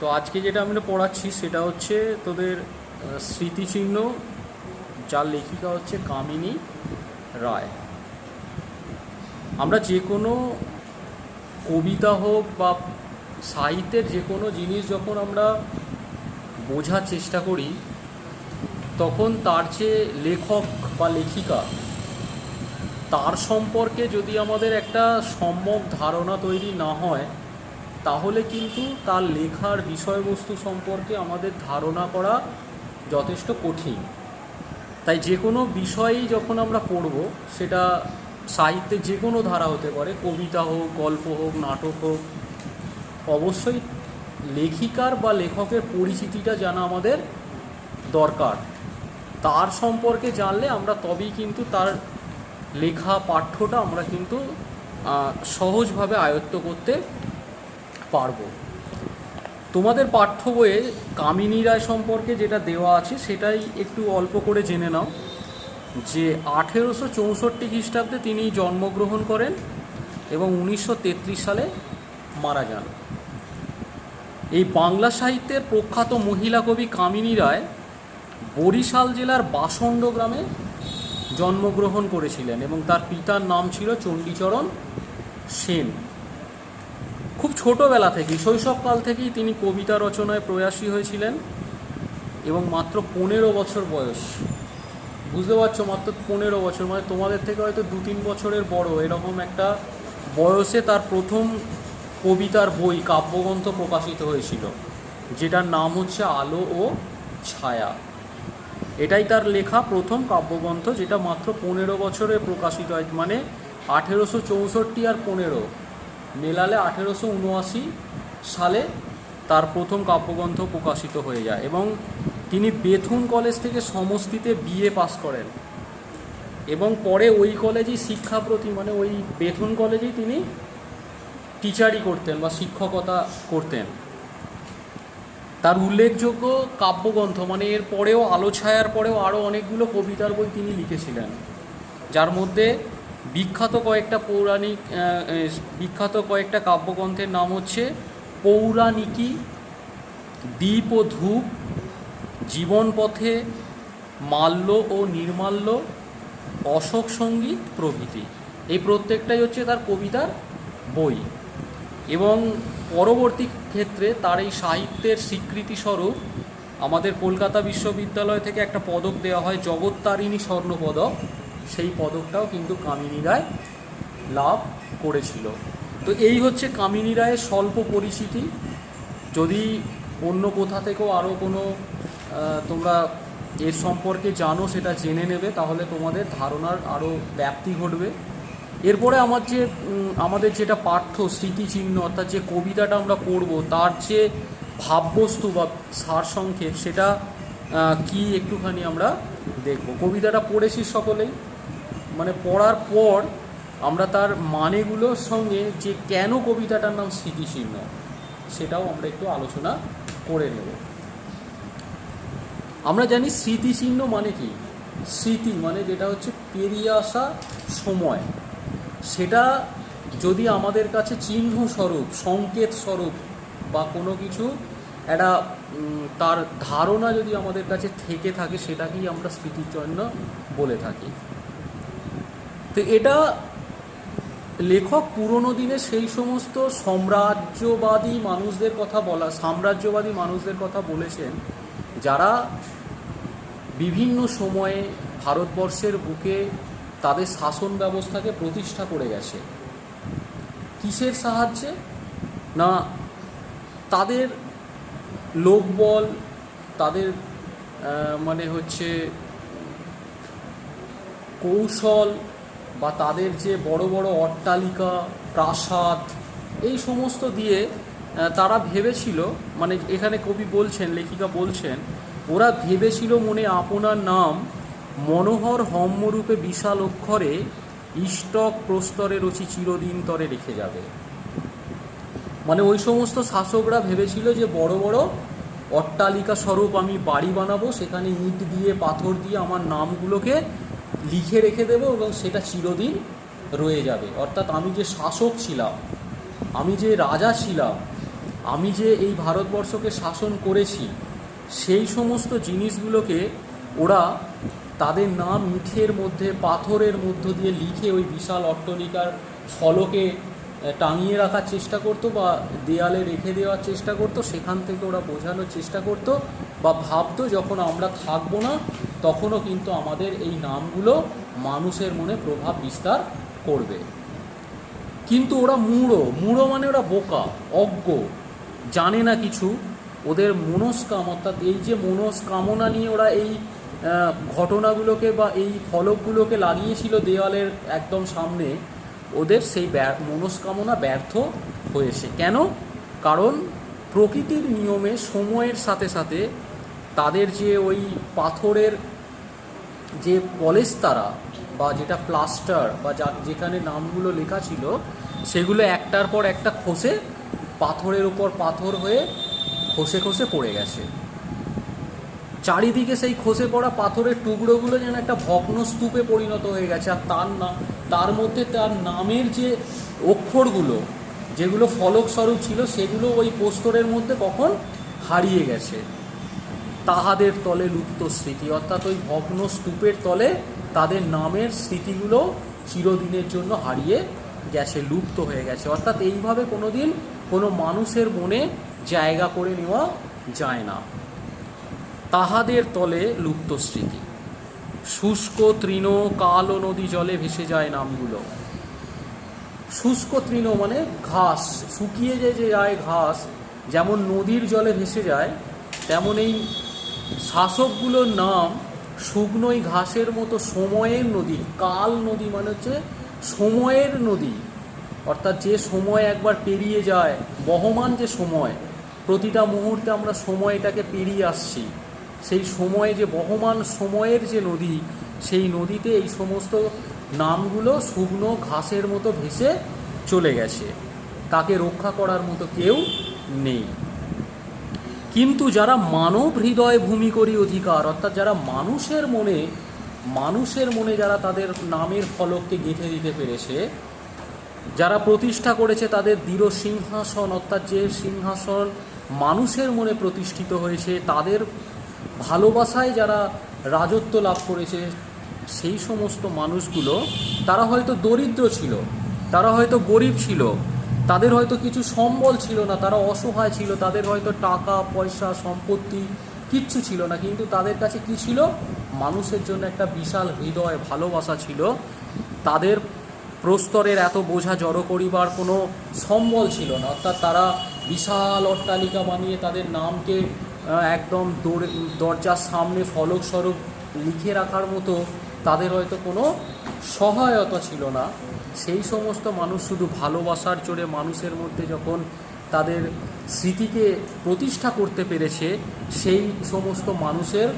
তো আজকে যেটা আমরা পড়াচ্ছি সেটা হচ্ছে তোদের স্মৃতিচিহ্ন, যার লেখিকা হচ্ছে কামিনী রায়। আমরা যে কোনো কবিতা হোক বা সাহিত্যের যে কোনো জিনিস যখন আমরা বোঝার চেষ্টা করি, তখন তার যে লেখক বা লেখিকা, তার সম্পর্কে যদি আমাদের একটা সম্যক ধারণা তৈরি না হয় তাহলে কিন্তু তার লেখার বিষয়বস্তু সম্পর্কে আমাদের ধারণা করা যথেষ্ট কঠিন। তাই যে কোনো বিষয়েই যখন আমরা পড়ব, সেটা সাহিত্যে যে কোনো ধারা হতে পারে, কবিতা হোক, গল্প হোক, নাটক হোক, অবশ্যই লেখিকার বা লেখকের পরিচিতিটা জানা আমাদের দরকার। তার সম্পর্কে জানলে আমরা তবেই কিন্তু তার লেখা পাঠ্যটা আমরা কিন্তু সহজভাবে আয়ত্ত করতে পারব। তোমাদের পাঠ্য বইয়ে কামিনী রায় সম্পর্কে যেটা দেওয়া আছে, সেটাই একটু অল্প করে জেনে নাও। যে আঠেরোশো চৌষট্টি খ্রিস্টাব্দে তিনি জন্মগ্রহণ করেন এবং উনিশশো তেত্রিশ সালে মারা যান। এই বাংলা সাহিত্যের প্রখ্যাত মহিলা কবি কামিনী রায় বরিশাল জেলার বাসন্ড গ্রামে জন্মগ্রহণ করেছিলেন এবং তার পিতার নাম ছিল চণ্ডীচরণ সেন। খুব ছোটোবেলা থেকেই, শৈশবকাল থেকেই তিনি কবিতা রচনায় প্রয়াসী হয়েছিলেন এবং মাত্র পনেরো বছর বয়স। বুঝতে পারছ? মাত্র পনেরো বছর। মানে তোমাদের থেকে হয়তো দু তিন বছরের বড়। এরকম একটা বয়সে তার প্রথম কবিতার বই, কাব্যগ্রন্থ প্রকাশিত হয়েছিল, যেটার নাম হচ্ছে আলো ও ছায়া। এটাই তার লেখা প্রথম কাব্যগ্রন্থ, যেটা মাত্র পনেরো বছরে প্রকাশিত হয়। মানে আঠেরোশো চৌষট্টি আর পনেরো। মেলালে আঠেরোশো উনআশি সালে তার প্রথম কাব্যগ্রন্থ প্রকাশিত হয়ে যায় এবং তিনি বেথুন কলেজ থেকে সংস্কৃতে বিএ পাস করেন। এবং পরে ওই কলেজেই শিক্ষাপ্রতি মানে ওই বেথুন কলেজেই তিনি টিচারই করতেন বা শিক্ষকতা করতেন। তার উল্লেখযোগ্য কাব্যগ্রন্থ মানে এর পরেও আলো ছায়ার পরেও আরও অনেকগুলো কবিতার বই তিনি লিখেছিলেন, যার মধ্যে বিখ্যাত কয়েকটা পৌরাণিক বিখ্যাত কয়েকটা কাব্যগ্রন্থের নাম হচ্ছে পৌরাণিকী, দ্বীপ ও ধূপ, জীবনপথে মাল্য ও নির্মাল্য, অশোক সংগীত প্রভৃতি। এই প্রত্যেকটাই হচ্ছে তার কবিতার বই। এবং পরবর্তী ক্ষেত্রে তার এই সাহিত্যের স্বীকৃতিস্বরূপ আমাদের কলকাতা বিশ্ববিদ্যালয় থেকে একটা পদক দেওয়া হয় জগত্তারিণী স্বর্ণপদক। সেই পদকটাও কিন্তু কামিনী রায় লাভ করেছিল। তো এই হচ্ছে কামিনী রায়ের স্বল্প পরিচিতি। যদি অন্য কোথা থেকেও আরও কোনো তোমরা এর সম্পর্কে জানো, সেটা জেনে নেবে, তাহলে তোমাদের ধারণার আরও ব্যাপ্তি ঘটবে। এরপরে আমার যে আমাদের যেটা পাঠ্য স্মৃতিচিহ্ন, অর্থাৎ যে কবিতাটা আমরা পড়ব, তার যে ভাববস্তু বা সারসংক্ষেপ, সেটা কি একটুখানি আমরা দেখব। কবিতাটা পড়েছি সকলেই। মানে পড়ার পর আমরা তার মানেগুলোর সঙ্গে যে কেন কবিতাটার নাম স্মৃতিচিহ্ন, সেটাও আমরা একটু আলোচনা করে নেব। আমরা জানি স্মৃতিচিহ্ন মানে কি? স্মৃতি মানে যেটা হচ্ছে পেরিয়ে আসা সময়। সেটা যদি আমাদের কাছে চিহ্ন স্বরূপ, সংকেত স্বরূপ বা কোনো কিছু, একটা তার ধারণা যদি আমাদের কাছে থেকে থাকে, সেটাকেই আমরা স্মৃতিচিহ্ন বলে থাকি। তো এটা লেখক পুরনো দিনে সেই সমস্ত সাম্রাজ্যবাদী মানুষদের কথা বলা, সাম্রাজ্যবাদী মানুষদের কথা বলেছেন, যারা বিভিন্ন সময়ে ভারতবর্ষের বুকে তাদের শাসন ব্যবস্থাকে প্রতিষ্ঠা করে গেছে। কিসের সাহায্যে? না, তাদের লোকবল, তাদের মানে হচ্ছে কৌশল বা তাদের যে বড় বড় অট্টালিকা, প্রাসাদ, এই সমস্ত দিয়ে তারা ভেবেছিল মানে এখানে কবি বলছেন, লেখিকা বলছেন, ওরা ভেবেছিল মনে আপনার নাম মনোহর হম্যরূপে বিশাল অক্ষরে ইষ্টক প্রস্তরে রচি চিরদিন তরে রেখে যাবে। মানে ওই সমস্ত শাসকরা ভেবেছিল যে বড় বড় অট্টালিকা স্বরূপ আমি বাড়ি বানাবো, সেখানে ইট দিয়ে, পাথর দিয়ে আমার নামগুলোকে লিখে রেখে দেবো এবং সেটা চিরদিন রয়ে যাবে। অর্থাৎ আমি যে শাসক ছিলাম, আমি যে রাজা ছিলাম, আমি যে এই ভারতবর্ষকে শাসন করেছি, সেই সমস্ত জিনিসগুলোকে ওরা তাদের নাম ইটের মধ্যে, পাথরের মধ্য দিয়ে লিখে ওই বিশাল অট্টলিকার ফলকে টাঙিয়ে রাখার চেষ্টা করতো বা দেয়ালে রেখে দেওয়ার চেষ্টা করতো, সেখান থেকে ওরা বোঝানোর চেষ্টা করতো বা ভাবতো যখন আমরা থাকব না তখনও কিন্তু আমাদের এই নামগুলো মানুষের মনে প্রভাব বিস্তার করবে। কিন্তু ওরা মূঢ় মূঢ় মানে ওরা বোকা, অজ্ঞ, জানে না কিছু। ওদের মনস্কাম অর্থাৎ এই যে মনস্কামনা নিয়ে ওরা এই ঘটনাগুলোকে বা এই ফলকগুলোকে লাগিয়েছিল দেওয়ালের একদম সামনে, ওদের সেই মনস্কামনা ব্যর্থ হয়েছে। কেন? কারণ প্রকৃতির নিয়মে সময়ের সাথে সাথে তাদের যে ওই পাথরের যে পলেস্তারা বা যেটা প্লাস্টার বা যা যেখানে নামগুলো লেখা ছিল, সেগুলো একটার পর একটা খসে পাথরের উপর পাথর হয়ে খসে খসে পড়ে গেছে। চারিদিকে সেই খসে পড়া পাথরের টুকরোগুলো যেন একটা ভগ্ন স্তূপে পরিণত হয়ে গেছে, আর তার না, তার মধ্যে তার নামের যে অক্ষরগুলো, যেগুলো ফলকস্বরূপ ছিল, সেগুলো ওই প্রস্তরের মধ্যে কখন হারিয়ে গেছে। তাহাদের তলে লুপ্ত স্মৃতি। অর্থাৎ ওই ভগ্ন স্তূপের তলে তাদের নামের স্মৃতিগুলো চিরদিনের জন্য হারিয়ে গেছে, লুপ্ত হয়ে গেছে। অর্থাৎ এইভাবে কোনোদিন কোনো মানুষের মনে জায়গা করে নেওয়া যায় না। তাহাদের তলে লুপ্ত স্মৃতি। শুষ্ক তৃণ কাল নদী জলে ভেসে যায় নামগুলো। শুষ্ক তৃণ মানে ঘাস, শুকিয়ে যে যায় ঘাস, যেমন নদীর জলে ভেসে যায় তেমন এই শাসকগুলোর নাম শুকনোই ঘাসের মতো সময়ের নদী, কাল নদী মানে হচ্ছে সময়ের নদী। অর্থাৎ যে সময় একবার পেরিয়ে যায়, বহমান যে সময়, প্রতিটা মুহূর্তে আমরা সময়টাকে পেরিয়ে আসছি। সেই সময়ে যে বহমান সময়ের যে নদী, সেই নদীতে এই সমস্ত নামগুলো শুকনো ঘাসের মতো ভেসে চলে গেছে। তাকে রক্ষা করার মতো কেউ নেই। কিন্তু যারা মানব হৃদয় ভূমি করি অধিকার, অর্থাৎ যারা মানুষের মনে মানুষের মনে যারা তাদের নামের ফলককে গেঁথে দিতে পেরেছে, যারা প্রতিষ্ঠা করেছে তাদের দৃঢ় সিংহাসন, অর্থাৎ যে সিংহাসন মানুষের মনে প্রতিষ্ঠিত হয়েছে, তাদের ভালোবাসায় যারা রাজত্ব লাভ করেছে, সেই সমস্ত মানুষগুলো, তারা হয়তো দরিদ্র ছিল, তারা হয়তো গরিব ছিল তাদের হয়তো কিছু সম্বল ছিল না, তারা অসহায় ছিল, তাদের হয়তো টাকা, পয়সা, সম্পত্তি কিচ্ছু ছিল না, কিন্তু তাদের কাছে কি ছিল? মানুষের জন্য একটা বিশাল হৃদয়, ভালোবাসা ছিল। তাদের প্রস্তরের এত বোঝা জড়ো করিবার কোনো সম্বল ছিল না। অর্থাৎ তারা বিশাল অট্টালিকা বানিয়ে তাদের নামকে একদম দরজার সামনে ফলকস্বরূপ লিখে রাখার মতো তাদের হয়তো কোনো সহায়তা ছিল না। সেই সমস্ত মানুষ শুধু ভালোবাসার জোরে মানুষের মধ্যে যখন তাদের স্মৃতিকে প্রতিষ্ঠা করতে পেরেছে, সেই সমস্ত মানুষের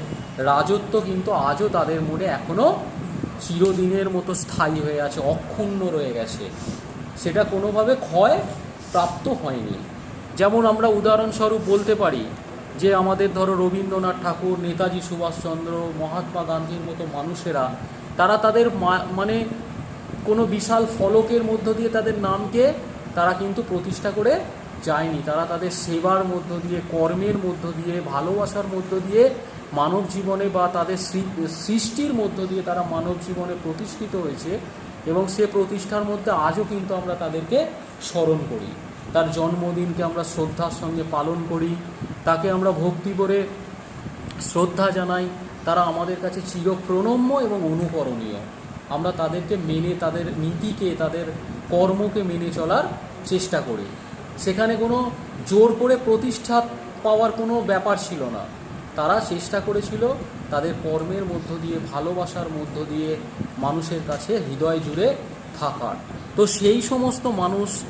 রাজত্ব কিন্তু আজও তাদের মনে এখনও চিরদিনের মতো স্থায়ী হয়ে আছে, অক্ষুণ্ণ রয়ে গেছে। সেটা কোনোভাবে ক্ষয় প্রাপ্ত হয়নি। যেমন আমরা উদাহরণস্বরূপ বলতে পারি যে আমাদের ধরো রবীন্দ্রনাথ ঠাকুর, নেতাজি সুভাষচন্দ্র, মহাত্মা গান্ধীর মতো মানুষেরা, তারা তাদের মানে কোনো বিশাল ফলকের মধ্য দিয়ে তাদের নামকে তারা কিন্তু প্রতিষ্ঠা করে যায়নি। তারা তাদের সেবার মধ্য দিয়ে, কর্মের মধ্য দিয়ে, ভালোবাসার মধ্য দিয়ে, মানব জীবনে বা তাদের সৃষ্টির মধ্য দিয়ে তারা মানব জীবনে প্রতিষ্ঠিত হয়েছে এবং সে প্রতিষ্ঠার মধ্যে আজও কিন্তু আমরা তাদেরকে স্মরণ করি। তার জন্মদিনকে আমরা শ্রদ্ধার সঙ্গে পালন করি, তাকে আমরা ভক্তি করে শ্রদ্ধা জানাই, তারা আমাদের কাছে চিরপ্রণম্য এবং অনুকরণীয়। আমরা তাদেরকে মেনে, তাদের নীতিকে, তাদের কর্মকে মেনে চলার চেষ্টা করি। সেখানে কোনো জোর করে প্রতিষ্ঠা পাওয়ার কোনো ব্যাপার ছিল না। তারা চেষ্টা করেছিল তাদের কর্মের মধ্য দিয়ে, ভালোবাসার মধ্য দিয়ে মানুষের কাছে হৃদয় জুড়ে থাকার। তো সেই সমস্ত মানুষ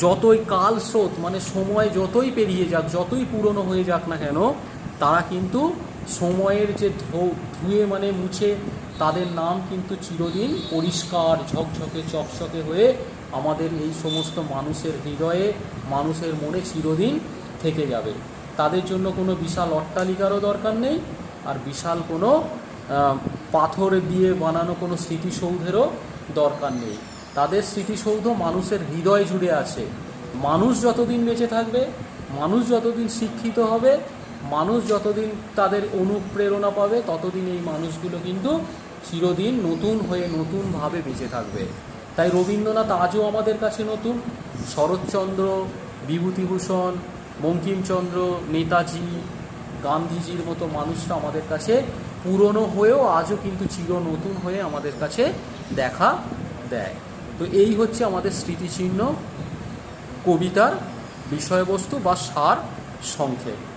যতই কাল স্রোত মানে সময় যতই পেরিয়ে যাক, যতই পুরনো হয়ে যাক না কেন, তারা কিন্তু সময়ের যে ধো- ধুয়ে মানে মুছে তাদের নাম কিন্তু চিরদিন পরিষ্কার, ঝকঝকে, চকচকে হয়ে আমাদের এই সমস্ত মানুষের হৃদয়ে, মানুষের মনে চিরদিন থেকে যাবে। তাদের জন্য কোনো বিশাল অট্টালিকারও দরকার নেই আর বিশাল কোনো পাথর দিয়ে বানানো কোনো স্মৃতিসৌধেরও দরকার নেই। তাদের স্মৃতিসৌধ মানুষের হৃদয় জুড়ে আছে। মানুষ যতদিন বেঁচে থাকবে, মানুষ যতদিন শিক্ষিত হবে, মানুষ যতদিন তাদের অনুপ্রেরণা পাবে, ততদিন এই মানুষগুলো কিন্তু চিরদিন নতুন হয়ে নতুনভাবে বেঁচে থাকবে। তাই রবীন্দ্রনাথ আজও আমাদের কাছে নতুন। শরৎচন্দ্র, বিভূতিভূষণ, বঙ্কিমচন্দ্র, নেতাজি, গান্ধীজির মতো মানুষরা আমাদের কাছে পুরনো হয়েও আজও কিন্তু চির নতুন হয়ে আমাদের কাছে দেখা দেয়। তো এই হচ্ছে আমাদের স্মৃতিচিহ্ন, কবিতার বিষয়বস্তু বা সার সংক্ষেপ।